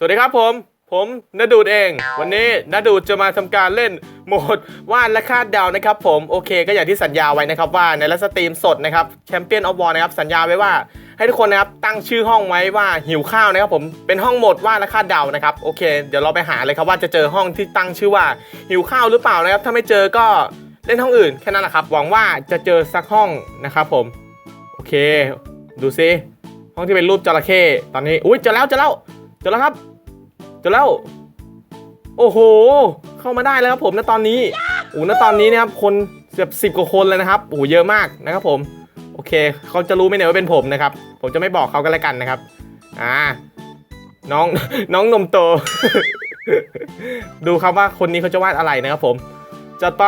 สวัสดีครับผม ผมนดูดเอง วันนี้นดูดจะมาทำการเล่นโหมดวาดและคาดเดานะครับผมโอเค ก็อย่างที่สัญญาไว้นะครับว่าในไลฟ์สตรีมสดนะครับแชมเปี้ยนออฟวอร์นะครับสัญญาไว้ว่าให้ทุกคนนะครับตั้งชื่อห้องไว้ว่าหิวข้าวนะครับผมเป็นห้องโหมดวาดและคาดเดานะครับโอเค เดี๋ยวเราไปหาเลยครับว่าจะเจอห้องที่ตั้งชื่อว่าหิวข้าวหรือเปล่านะครับ ถ้าไม่เจอก็เล่นห้องอื่นแค่นั้นแหละครับหวังว่าจะเจอสักห้องนะครับผมโอเค ดูซิห้องที่เป็นรูปจระเข้ตอนนี้อุ้ยเจอแล้วเจอแล้วเจอแล้วครับ เจแล้ว โอ้โห เข้ามาได้แล้วครับผมณตอนนี้โอ้ณตอนนี้นะครับคนเกือบสิบกว่าคนเลยนะครับโอ้โหเยอะมากนะครับผม โอเค เขาจะรู้ไหมเนี่ยว่าเป็นผมนะครับ ผมจะไม่บอกเขากันแล้วกันนะครับ อ่า น้องน้องนมโต ดูครับว่าคนนี้เขาจะวาดอะไรนะครับผมจัดไป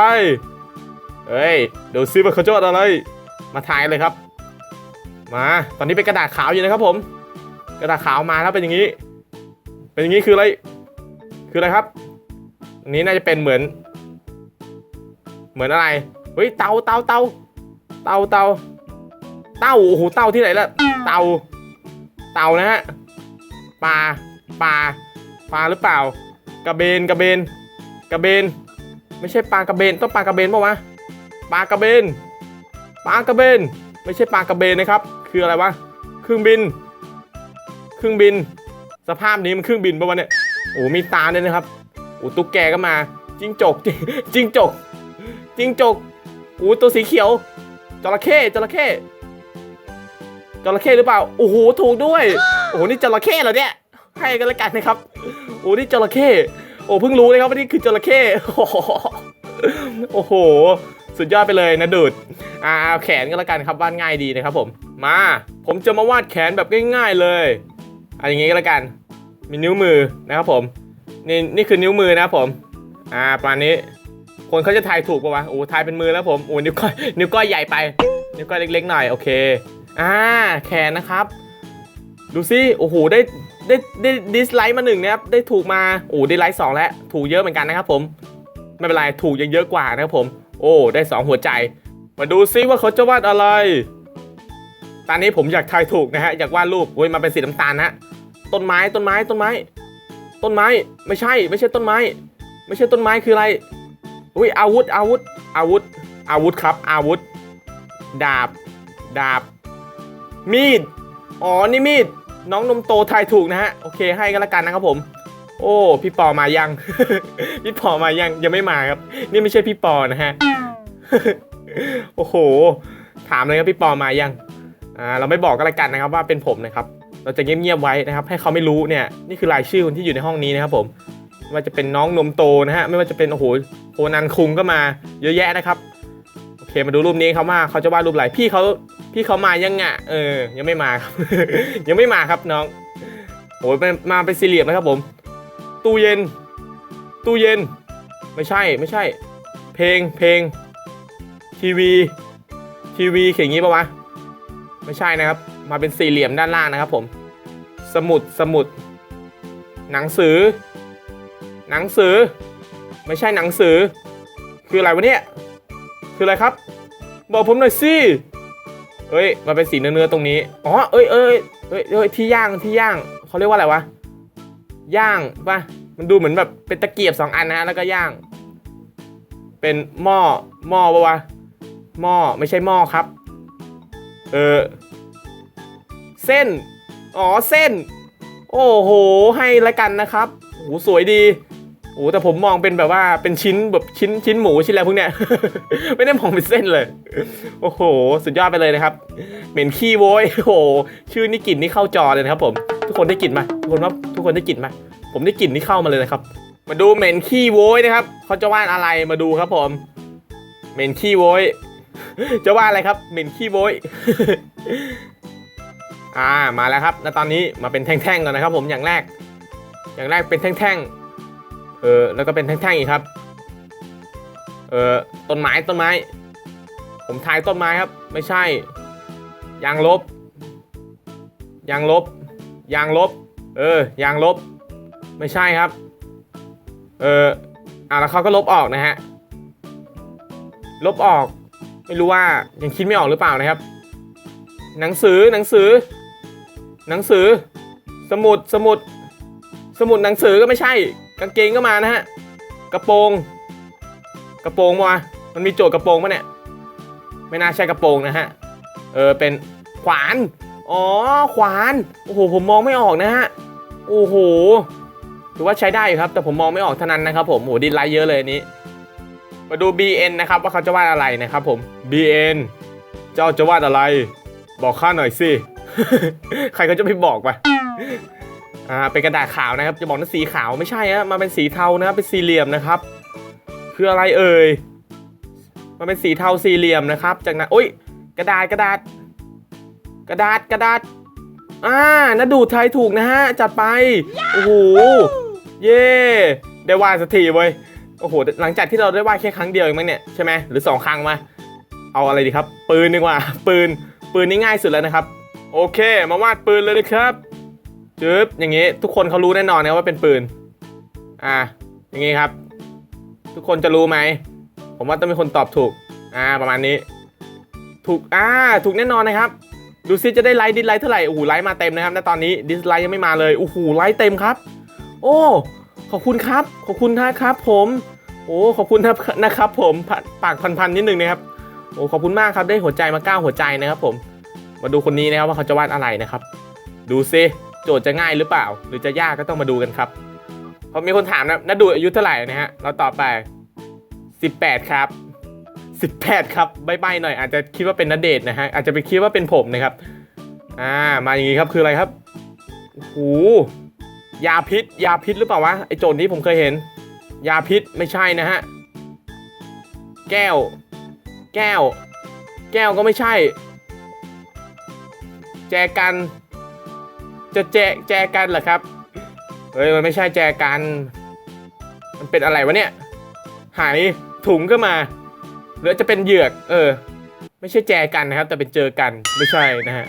เฮ้ยเดี๋ยวซิว่าเขาจะวาดอะไร มาทายเลยครับ มา ตอนนี้เป็นกระดาษขาวอยู่นะครับผม กระดาษขาวมาแล้วเป็นอย่างนี้ อย่างนี้คืออะไร คืออะไรครับ อันนี้น่าจะเป็นเหมือน เหมือนอะไร เฮ้ย เตาเตาเตาเตาเตาเต้าโอ้โห เต้าที่ไหนล่ะ เตา เตานะฮะ ปลา ปลา ปลาหรือเปล่า กระเบน กระเบน กระเบน ไม่ใช่ปลากระเบน ต้องปลากระเบนปะวะ ปลากระเบน ปลากระเบน ไม่ใช่ปลากระเบนนะครับ คืออะไรวะ เครื่องบิน เครื่องบิน สภาพนี้มันเครื่องบินปะวะเนี่ยโอ้มีตาด้วยนะครับโอ้ตุ๊กแกก็มาจิงจกจิจิงจกจิงจกโอ้ตัวสีเขียวจระเข้จระเข้จระเข้หรือเปล่าโอ้โหถูกด้วยโอ้โหนี่จระเข้เหรอเนี่ยให้กันล้วกันนะครับโอ้นี่จระเข้โอ้เพิ่งรู้เลยครับว่านี่คือจระเข้โอ้โห สุดยอดไปเลยนะดูดอ่าเอาแขนก็แล้วกันครับวาดง่ายดีนะครับผมมา ผมจะมาวาดแขนแบบง่าย ๆเลย เอันอย่างงี้ก็แล้วกัน มีนิ้วมือนะครับผม นี่นี่คือนิ้วมือนะครับผม อ่าประมาณนี้ คนเขาจะทายถูกปะวะ โอ้ทายเป็นมือแล้วผม โอ้นิ้วก้อยนิ้วก้อยใหญ่ไป นิ้วก้อยเล็กๆหน่อย โอเค อ่า แขนนะครับ ดูซิ โอ้โห ได้ ได้ ได้ดิสไลค์มาหนึ่งนะครับ ได้ถูกมา โอ้ได้ไลค์สองแล้ว ถูกเยอะเหมือนกันนะครับผม ไม่เป็นไร ถูกยังเยอะกว่านะครับผม โอ้ ได้สองหัวใจ มาดูซิว่าเขาจะวาดอะไรตอนนี้ผมอยากทายถูกนะฮะ อยากวาดรูปโอ้ยมาเป็นสีน้ำตาลนะ ต้นไม้ต้นไม้ต้นไม้ ต้นไม้ไม่ใช่ ไม่ใช่ต้นไม้ ไม่ใช่ต้นไม้คืออะไรอุ้ยอาวุธอาวุธอาวุธอาวุธครับ อาวุธ ดาบ ดาบ มีดอ๋อนี่มีดน้องนมโตทายถูกนะฮะโอเคให้กันละกันนะครับผม โอ้พี่ปอมายัง พี่ปอมายังยังไม่มาครับ นี่ไม่ใช่พี่ปอนะฮะโอ้โห ถามเลยครับพี่ปอมายังอ่าเราไม่บอกก็แล้วกันนะครับว่าเป็นผมนะครับ เราจะเงียบๆไว้นะครับ ให้เขาไม่รู้เนี่ยนี่คือรายชื่อคนที่อยู่ในห้องนี้นะครับผมไม่ว่าจะเป็นน้องนมโตนะฮะไม่ว่าจะเป็นโอ้โหโคนันคุงก็มาเยอะแยะนะครับโอเคมาดูรูปนี้ครับว่าเขาจะวาดรูปอะไรพี่เขาพี่เขามายังอะเออ ยังไม่มาครับยังไม่มาครับน้องโอ้ยเป็นมาเป็นสี่เหลี่ยมนะครับผม ตู้เย็น ตู้เย็น ไม่ใช่ไม่ใช่ เพลงเพลงทีวีทีวีเขียนอย่างนี้ปะวะไม่ใช่นะครับ มาเป็นสี่เหลี่ยมด้านล่างนะครับผม สมุดสมุด หนังสือ หนังสือ ไม่ใช่หนังสือ คืออะไรวะเนี่ย คืออะไรครับ บอกผมหน่อยสิเอ้ยมาเป็นสีเนื้อๆตรงนี้ อ๋อ เอ้ยเอ้ยเอ้ยเอ้ยที่ย่างที่ย่างเขาเรียกว่าอะไรวะ ย่างป่ะ มันดูเหมือนแบบเป็นตะเกียบสองอันนะฮะแล้วก็ย่าง เป็นหม้อหม้อปะวะหม้อไม่ใช่หม้อครับ เออ เส้น อ๋อเส้น โอ้โห ให้ละกันนะครับโอ้โหสวยดีโอ้โหแต่ผมมองเป็นแบบว่าเป็นชิ้นแบบชิ้นชิ้นหมูชิ้นอะไรพวกเนี้ย ไม่ได้มองเป็นเส้นเลย โอ้โห สุดยอดไปเลยนะครับ เหม็นขี้โว้ยโอ้โห ชื่อนี่กลิ่นนี่เข้าจอเลยนะครับ ผม ทุกคนได้กลิ่นไหมทุกคนว่าทุกคนได้กลิ่นไหมผมได้กลิ่นนี่เข้ามาเลยนะครับ มาดูเหม็นขี้โว้ยนะครับเขาจะวาดอะไรมาดูครับ ผม เหม็นขี้โว้ยจะว่าอะไรครับ เหม็นขี้โว้ย อ่ามาแล้วครับแล้วตอนนี้มาเป็นแท่งๆก่อนนะครับ ผมอย่างแรก อย่างแรกเป็นแท่งๆเออแล้วก็เป็นแท่งๆอีกครับเออต้นไม้ต้นไม้ ผมทายต้นไม้ครับ ไม่ใช่ยางลบยางลบยางลบ เออยางลบ ไม่ใช่ครับ เอออ่าแล้วเขาก็ลบออกนะฮะลบออก ไม่รู้ว่ายังคิดไม่ออกหรือเปล่านะครับ หนังสือหนังสือ หนังสือ สมุดสมุด สมุดหนังสือก็ไม่ใช่ กางเกงก็มานะฮะ กระโปรง กระโปรงมามันมีโจทย์กระโปรงปะเนี่ย ไม่น่าใช่กระโปรงนะฮะ เออ เป็นขวาน อ๋อ ขวาน โอ้โห ผมมองไม่ออกนะฮะ โอ้โห ถือว่าใช้ได้ครับ แต่ผมมองไม่ออกเท่านั้นนะครับผม โอ้โหดินไลเยอะเลยนนี้ มาดู BN นะครับว่าเขาจะวาดอะไรนะครับผม BN เจ้าจะวาดอะไร บอกข้าหน่อยสิ ใครเขาจะไปบอกปะอ่าเป็นกระดาษขาวนะครับ จะบอกนั้นสีขาวไม่ใช่ฮะมาเป็นสีเทานะครับเป็นสี่เหลี่ยมนะครับ คืออะไรเอ่ยมันเป็นสีเทาสี่เหลี่ยมนะครับ จากนั้นโอ้ยกระดาษกระดาษ กระดาษกระดาษอ่านาดูดไทยถูกนะฮะ จัดไป โอ้โห เย่ได้วาดสักทีเว้ย โอ้โห หลังจากที่เราได้วาดแค่ครั้งเดียวเองมั้งเนี่ย ใช่ไหมหรือสองครั้งมา เอาอะไรดีครับ ปืนดีกว่า ปืน ปืนนี่ง่ายสุดแล้วนะครับ โอเค มาวาดปืนเลยนะครับจึ๊บอย่างงี้ ทุกคนเขารู้แน่นอนนะว่าเป็นปืน อ่า อย่างงี้ครับ ทุกคนจะรู้ไหม ผมว่าต้องมีคนตอบถูก อ่า ประมาณนี้ ถูก อ่า ถูกแน่นอนนะครับ ดูซิจะได้ไลค์ดิสไลค์เท่าไหร่ โอ้โห ไลค์มาเต็มนะครับ ณ ตอนนี้ ดิสไลค์ยังไม่มาเลย โอ้โห ไลค์เต็มครับ โอ้ ขอบคุณครับ ขอบคุณนะครับ ผม โอ้ ขอบคุณนะครับผมปากปากพันๆนิดนึงนะครับ โอ้ ขอบคุณมากครับ ได้หัวใจมาเก้าหัวใจนะครับผม มาดูคนนี้นะครับว่าเขาจะวาดอะไรนะครับ ดูซิโจทย์จะง่ายหรือเปล่า หรือจะยากก็ต้องมาดูกันครับเพรามีคนถามนะนัดดูอายุเท่าไหร่นะฮะเราตอบไป 18 ครับ 18 ครับใบๆหน่อย อาจจะคิดว่าเป็นนเดชน์นะฮะอาจจะไปคิดว่าเป็นผมนะครับอ่ามาอย่างงี้ครับคืออะไรครับโอ้โหยาพิษ ยาพิษหรือเปล่าวะไอโจทย์นี้ผมเคยเห็น ยาพิษไม่ใช่นะฮะแก้ว แก้ว แก้วก็ไม่ใช่ แจกัน จะแจแจกันเหรอครับ เฮ้ยมันไม่ใช่แจกัน มันเป็นอะไรวะเนี่ย หายถุงก็มา หรือจะเป็นเหยือก เออ ไม่ใช่แจกันนะครับ แต่เป็นเจอกันไม่ใช่นะฮะ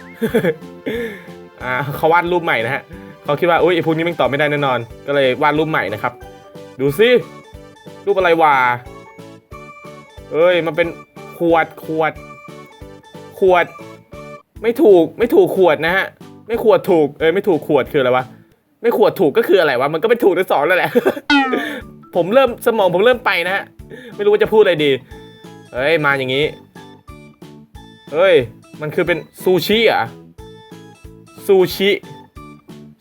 อ่าเขาวาดรูปใหม่นะฮะเขาคิดว่าอุ้ยไอ้พวกนี้มันตอบไม่ได้แน่นอน ก็เลยวาดรูปใหม่นะครับ ดูสิรูปอะไรวะเอ้ยมันเป็นขวดขวด ขวด ไม่ถูกไม่ถูกขวดนะฮะ ไม่ขวดถูกเอ้ยไม่ถูกขวดคืออะไรวะไม่ขวดถูกก็คืออะไรวะมันก็เป็นถูกทั้งสองแล้วแหละ ผมเริ่มสมองผมเริ่มไปนะฮะไม่รู้ว่าจะพูดอะไรดีเฮ้ยมาอย่างนี้เฮ้ยมันคือเป็นซูชิอะซูชิ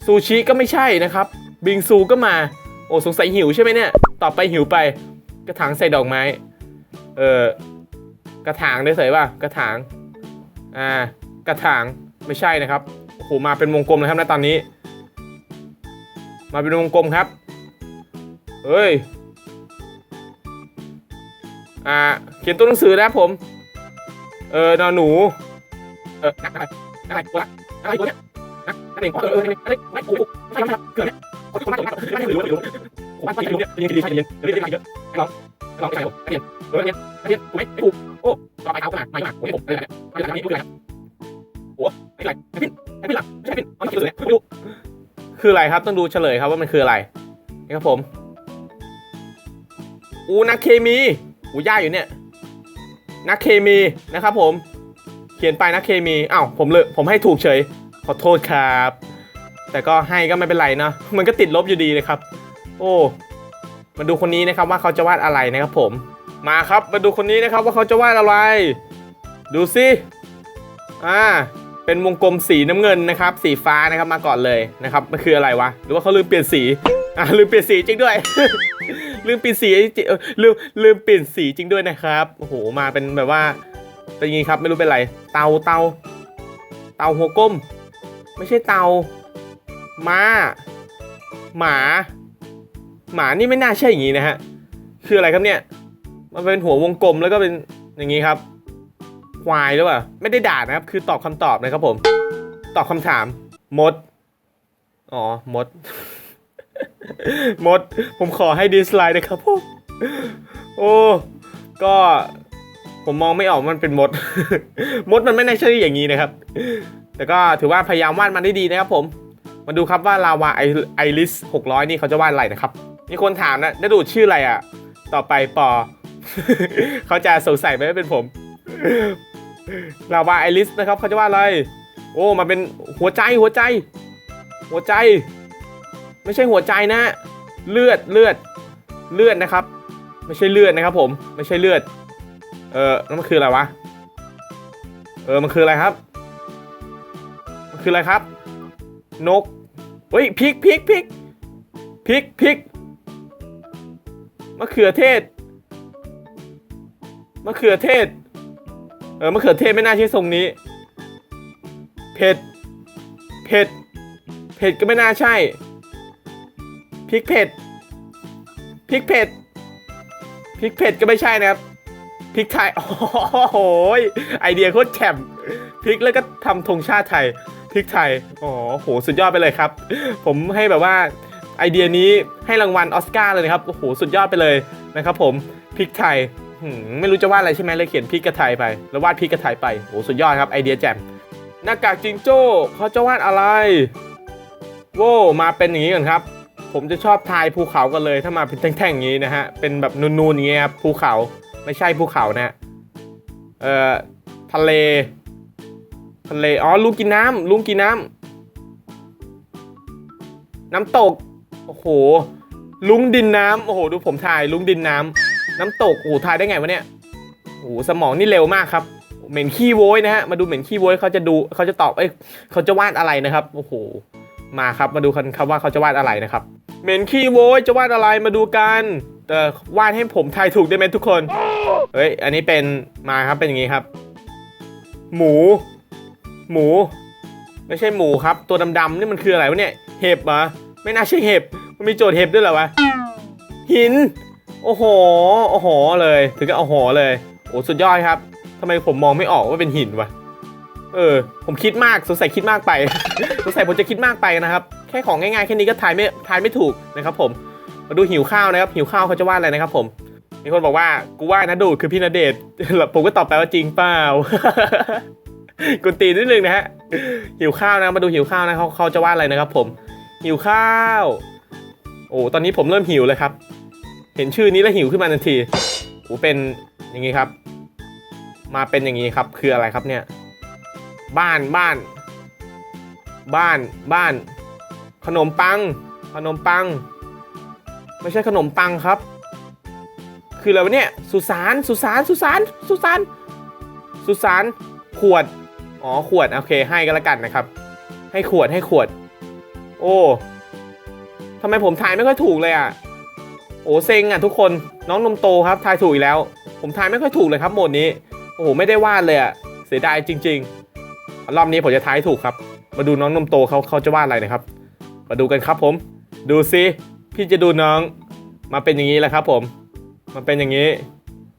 ซูชิก็ไม่ใช่นะครับ บิงซูก็มา โอ้สงสัยหิวใช่ไหมเนี่ยต่อไปหิวไป กระถางใส่ดอกไม้ เออกระถางได้เสยป่ะกระถางอ่า ระถางไม่ใช่นะครับโอ้โหมาเป็นวงกลมเลยครับนะตอนนี้ มาเป็นวงกลมครับเฮ้ยอ่าเขียนตัวหนังสือนะครับผม เออนอนหนู เออนักอะไรนักอะไรตัวละนักอะไรตัวเนี้ยนักนักเองเออเอออะไรไม่กูไม่ใช่ไม่ใช่เกิดเนี่ยคนที่ผมมาตรงนั้นไม่รู้ไม่รู้ผมว่าไม่รู้เนี่ยเรียนคดีใช่เรียนเรียนเรียนเยอะให้ลองให้ลองใส่ผมเรียนเออเรียนเรียนกูไม่ไม่กูโอ้ต่อไปเอาขึ้นมาไม่มาโอ้ยผมอะไรเนี่ยไม่อะไรนี่พูดอะไร โอ้ไม่ไรไม่พินไม่พินหลังไม่ใช่พินเอาที่เลยไม่รู้คืออะไรครับต้องดูเฉลยครับว่ามันคืออะไรนี่ครับผม อูนักเคมีอูย่าอยู่เนี่ย นักเคมีนะครับผม เขียนไปนักเคมีอ้าวผมเลยผมให้ถูกเฉย ขอโทษครับ แต่ก็ให้ก็ไม่เป็นไรเนาะมันก็ติดลบอยู่ดีเลยครับ โอ้มาดูคนนี้นะครับว่าเขาจะวาดอะไรนะครับผม มาครับมาดูคนนี้นะครับว่าเขาจะวาดอะไร ดูสิอ่า เป็นวงกลมสีน้ำเงินนะครับ สีฟ้านะครับมาก่อนเลยนะครับมันคืออะไรวะ หรือว่าเขาลืมเปลี่ยนสีอ่าลืมเปลี่ยนสีจริงด้วย ลืมเปลี่ยนสีจริงลืมลืมเปลี่ยนสีจริงด้วยนะครับโอ้โหมาเป็นแบบว่าเป็นยังไงครับไม่รู้เป็นไร เตาเตาเตาหัวก้มไม่ใช่เตาม้าหมา หมานี่ไม่น่าใช่อย่างนี้นะฮะคืออะไรครับเนี่ย มันเป็นหัววงกลมแล้วก็เป็นอย่างนี้ครับ ควายหรือเปล่า ไม่ได้ด่านะครับ คือตอบคำตอบนะครับผม ตอบคำถาม มด อ๋อ มด มด ผมขอให้ดิสไลน์นะครับผมโอ้ ก็ผมมองไม่ออกมันเป็นมด มดมันไม่น่าใช่อย่างนี้นะครับ แต่ก็ถือว่าพยายามวาดมันได้ดีนะครับผม มาดูครับว่าลาวาไอริสหกร้อยนี่เขาจะวาดอะไรนะครับ มีคนถามนะได้ดูชื่ออะไรอะ ต่อไปปอ เขาจะสงสัยไหมว่าเป็นผม ลาวาไอริสนะครับเขาจะว่าอะไร โอ้มาเป็นหัวใจหัวใจ หัวใจ ไม่ใช่หัวใจนะ เลือดเลือดเลือดนะครับ ไม่ใช่เลือดนะครับ ผมไม่ใช่เลือด เออแล้วมันคืออะไรวะเออมันคืออะไรครับ มันคืออะไรครับ นกเฮ้ยพริกพริกพริกพริกพริกมะเขือเทศมะเขือเทศ เออมะเขือเทศไม่น่าใช่ทรงนี้ เผ็ด เผ็ด เผ็ดก็ไม่น่าใช่ พริกเผ็ด พริกเผ็ด พริกเผ็ดก็ไม่ใช่นะครับ พริกไทย โอ้โหยไอเดียโคตรแจ่มพริกแล้วก็ทำธงชาติไทย พริกไทย อ๋อโห สุดยอดไปเลยครับ ผมให้แบบว่าไอเดียนี้ให้รางวัลออสการ์เลยนะครับ โอ้โห สุดยอดไปเลยนะครับผม พริกไทย ไม่รู้จะวาดอะไรใช่ไหมเลยเขียนพริกกระไทยไป แล้ววาดพริกกระไทยไป โอ้สุดยอดครับไอเดียแจ่มหน้ากากจิงโจ้เขาจะวาดอะไร โว้มาเป็นอย่างนี้ก่อนครับ ผมจะชอบทายภูเขากันเลย ถ้ามาเป็นแท่งๆอย่างนี้นะฮะ เป็นแบบนูนๆอย่างเงี้ยครับภูเขาไม่ใช่ภูเขานะฮะเอ่อทะเล ทะเล อ๋อลุงกินน้ำลุงกินน้ำน้ำตก โอ้โห ลุงดินน้ำโอ้โห ดูผมทายลุงดินน้ำ น้ำตกโอ้โหทายได้ไงวะเนี่ยโอ้โหสมองนี่เร็วมากครับ เหม็นขี้โว้ยนะฮะ มาดูเหม็นขี้โว้ยเขาจะดูเขาจะตอบ เอ้ยเขาจะวาดอะไรนะครับ โอ้โห มาครับ มาดูกันครับว่าเขาจะวาดอะไรนะครับ เหม็นขี้โว้ยจะวาดอะไร มาดูกันแต่วาดให้ผมทายถูกได้ไหมทุกคน เฮ้ย อันนี้เป็น มาครับ เป็นอย่างนี้ครับ หมู หมู ไม่ใช่หมูครับ ตัวดำๆนี่มันคืออะไรวะเนี่ย เห็บเหรอ ไม่น่าใช่เห็บ มันมีโจทย์เห็บด้วยเหรอวะ หิน โอ้โห โอ้โหเลย ถึงกับโอ้โหเลย โอ้สุดยอดครับทำไมผมมองไม่ออกว่าเป็นหินวะ เออ ผมคิดมาก สงสัยคิดมากไป สงสัยผมจะคิดมากไปนะครับ แค่ของง่ายๆแค่นี้ก็ทายไม่ทายไม่ถูกนะครับ ผม มาดูหิวข้าวนะครับ หิวข้าวเขาจะวาดอะไรนะครับ ผม มีคนบอกว่า กูว่านะดูคือพี่ณเดชผมก็ตอบไปว่าจริงเปล่ากุนตีนิดนึงนะฮะ หิวข้าวนะ มาดูหิวข้าวนะเขาเขาจะวาดอะไรนะครับ ผม หิวข้าว โอ้ ตอนนี้ผมเริ่มหิวเลยครับ เห็นชื่อนี้แล้วหิวขึ้นมาทันทีโอ้เป็นอย่างนี้ครับ มาเป็นอย่างนี้ครับ คืออะไรครับเนี่ย บ้านบ้าน บ้านบ้าน ขนมปัง ขนมปัง ไม่ใช่ขนมปังครับ คืออะไรวะเนี่ยสุสานสุสานสุสานสุสานสุสานขวดอ๋อขวดโอเคให้ก็แล้วกันนะครับ ให้ขวดให้ขวด โอ้ทำไมผมทายไม่ค่อยถูกเลยอะ โอ้เซ็งอะทุกคนน้องนมโตครับทายถูกอีกแล้ว ผมทายไม่ค่อยถูกเลยครับโหมดนี้โอ้โหไม่ได้วาดเลยอะเสียดายจริง ๆ รอบนี้ผมจะทายถูกครับ มาดูน้องนมโตเขาเขาจะวาดอะไรนะครับ มาดูกันครับผม ดูซิพี่จะดูน้อง มาเป็นอย่างนี้แหละครับ ผมมันเป็นอย่างนี้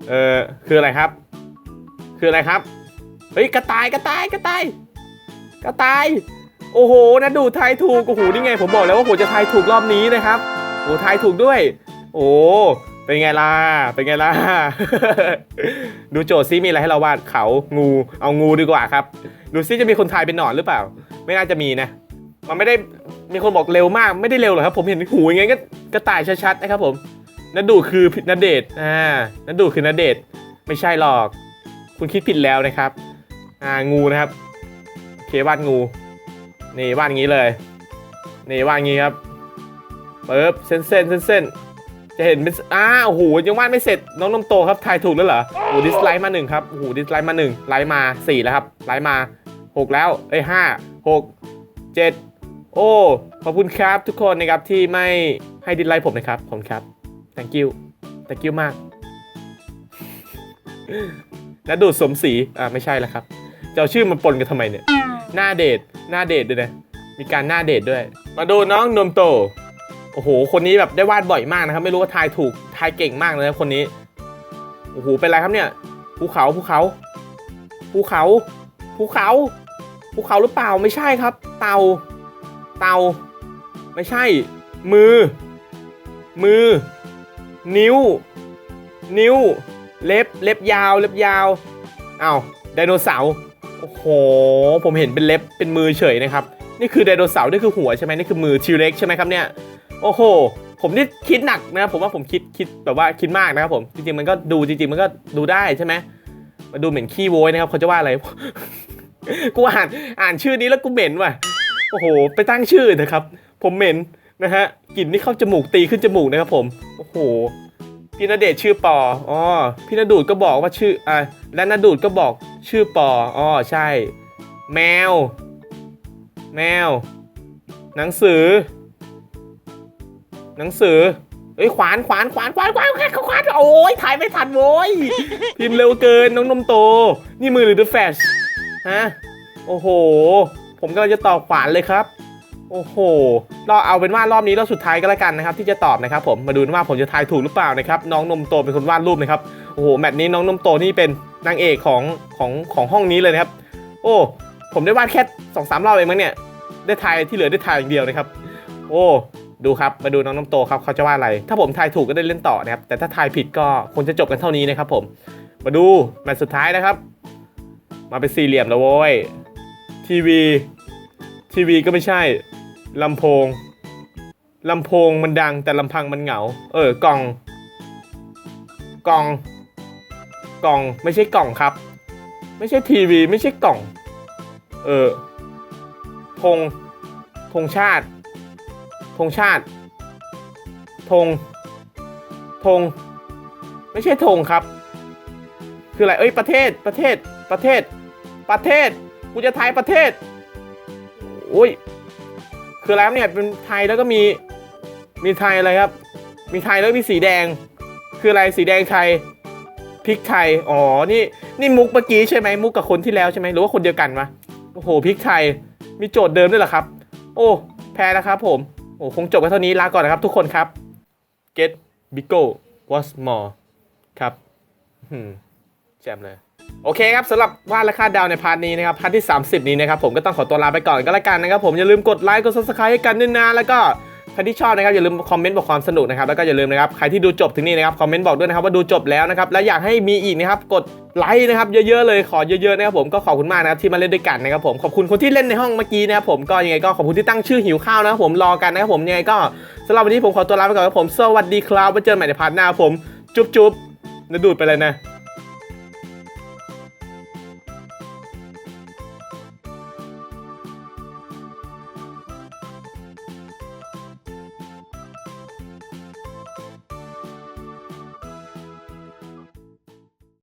เออคืออะไรครับ คืออะไรครับเฮ้ยกระต่ายกระต่ายกระต่ายกระต่าย โอ้โหนะดูทายถูกโอ้โหนี่ไงผมบอกแล้วว่าผมจะทายถูกรอบนี้นะครับโอ้ทายถูกด้วย โอ้เป็นไงล่ะ เป็นไงล่ะ ดูโจทย์ซิมีอะไรให้เราวาดเขางู เอางูดีกว่าครับ ดูซิจะมีคนทายเป็นหนอนหรือเปล่า ไม่น่าจะมีนะ มันไม่ได้มีคนบอกเร็วมาก ไม่ได้เร็วหรอกครับ ผมเห็นหูอย่างงี้ก็กระต่ายชัดๆนะครับผมนัดดูคือนัดเดทอ่านัดดูคือนัดเดทไม่ใช่หรอก คุณคิดผิดแล้วนะครับ อ่างูนะครับโอเควาดงูนี่วาดงี้เลยนี่วาดงี้ครับปึ๊บเส้นเส้นเส้นเส้น จะเห็นเป็นอ้าโอ้โหยังวาดไม่เสร็จน้องนมโตครับทายถูกแล้วเหรอโอ้โหดิสไลค์มาหนึ่งครับโอ้โหดิสไลค์มาหนึ่งไลค์มาสี่แล้วครับไลค์มาหกแล้วเอ้ยห้าหกเจ็ดโอ้ขอบคุณครับทุกคนนะครับที่ไม่ให้ดิสไลค์ผมนะครับขอบคุณครับ thank you thank you มากแล้วดูดสมศรีอ่าไม่ใช่แล้วครับจะเอาชื่อมันปนกันทำไมเนี่ยหน้าเดทหน้าเดทด้วยนะมีการหน้าเดทด้วย มาดูน้องนมโต โอ้โห คนนี้แบบได้วาดบ่อยมากนะครับ ไม่รู้ว่าทายถูกทายเก่งมากเลยนะคนนี้ โอ้โห เป็นไรครับเนี่ย ภูเขา ภูเขา ภูเขา ภูเขา ภูเขาหรือเปล่า ไม่ใช่ครับ เตา เตา ไม่ใช่ มือ มือ นิ้ว นิ้ว เล็บ เล็บยาว เล็บยาวอ้าวไดโนเสาร์ โอ้โห ผมเห็นเป็นเล็บ เป็นมือเฉยนะครับ นี่คือไดโนเสาร์ นี่คือหัวใช่ไหมนี่คือมือทีเล็กใช่ไหมครับเนี่ย โอ้โห ผมนี่คิดหนักนะครับผมว่าผมคิดคิดแบบว่าคิดมากนะครับผมจริงๆมันก็ดูจริงๆมันก็ดูได้ใช่ไหมมาดูเหม็นขี้โวยนะครับเขาจะว่าอะไร กูอ่านอ่านชื่อนี้แล้วกูเหม็นว่ะ โอ้โห ไปตั้งชื่อเถอะครับ ผมเหม็นนะฮะกลิ่นนี่เข้าจมูกตีขึ้นจมูกนะครับผม โอ้โหพี่ณเดชชื่อปออ๋อพี่ณดูดก็บอกว่าชื่ออ่าและณดูดก็บอกชื่อปออ๋อใช่ แมว แมว หนังสือ หนังสือเอ้ยขวานขวานขวานขวานขวานขวานขวานโอ้ยถ่ายไม่ทันโว้ยพิมพ์เร็วเกินน้องนมโต นี่มือหรือ The Flash ฮะโอ้โห ผมก็จะตอบขวานเลยครับ โอ้โหเราเอาเป็นว่ารอบนี้รอบสุดท้ายก็แล้วกันนะครับ ที่จะตอบนะครับผมมาดูว่าผมจะทายถูกหรือเปล่านะครับ น้องนมโตเป็นคนวาดรูปนะครับโอ้โหแมตช์นี้น้องนมโตนี่เป็นนางเอกของของของห้องนี้เลยนะครับ โอ้ผมได้วาดแค่สองสามรอบเองมั้งเนี่ยได้ทายที่เหลือได้ทายอย่างเดียวนะครับ โอ้ ดูครับ มาดูน้องน้ำโตครับเขาจะว่าอะไร ถ้าผมทายถูกก็ได้เล่นต่อนะครับ แต่ถ้าทายผิดก็คงจะจบกันเท่านี้นะครับผม มาดูแมตช์สุดท้ายนะครับ มาเป็นสี่เหลี่ยมแล้วโว้ย ทีวี ทีวีก็ไม่ใช่ ลำโพง ลำโพงมันดังแต่ลำพังมันเหงา เออกล่อง กล่อง กล่องไม่ใช่กล่องครับ ไม่ใช่ทีวี ไม่ใช่กล่อง เออธงธงชาติ งชาติธงธงไม่ใช่ธงครับ คืออะไรเอ้ยประเทศประเทศประเทศประเทศกูจะไทยประเทศอุ้ยคืออะไรครับเนี่ยเป็นไทยแล้วก็มีมีไทยอะไรครับ มีไทยแล้วมีสีแดง คืออะไรสีแดงไทยพริกไทยอ๋อนี่นี่มุกเมื่อกี้ใช่ไหมมุกกับคนที่แล้วใช่ไหมหรือว่าคนเดียวกันวะโอ้โหพริกไทยมีโจทย์เดิมด้วยเหรอครับ โอ้แพ้แล้วครับผม อ้คงจบกันเท่านี้ลาก่อนนะครับทุกคนครับ get Bigo was more ครับแจมเลยโอเคครับสำหรับวาดและคาดดาวในพาร์ทนี้นะครับพาร์ทที่ 30 นี้นะครับผมก็ต้องขอตัวลาไปก่อนก็แล้วกันนะครับผมอย่าลืมกดไลค์กด subscribe ให้กันด้วยนะแล้วก็ รที่ชอบนะครับอย่าลืมคอมเมนต์บอกความสนุกนะครับแล้วก็อย่าลืมนะครับใครที่ดูจบถึงนี่นะครับคอมเมนต์บอกด้วยนะครับว่าดูจบแล้วนะครับและอยากให้มีอีกนะครับกดไลค์นะครับเยอะๆเลยขอเยอะๆนะครับผมก็ขอบคุณมากนะครับที่มาเล่นด้วยกันนะครับผมขอบคุณคนที่เล่นในห้องเมื่อกี้นะครับผมก็ยังไงก็ขอบคุณที่ตั้งชื่อหิวข้าวนะครับผมรอกันนะครับผมยังไงก็สำหรับวันนี้ผมขอตัวลาไปก่อนครับผมสวัสดีครับไว้เจอกันใหม่ในพาร์ทหน้าผมจุ๊บๆนะดูดไปเลยนะ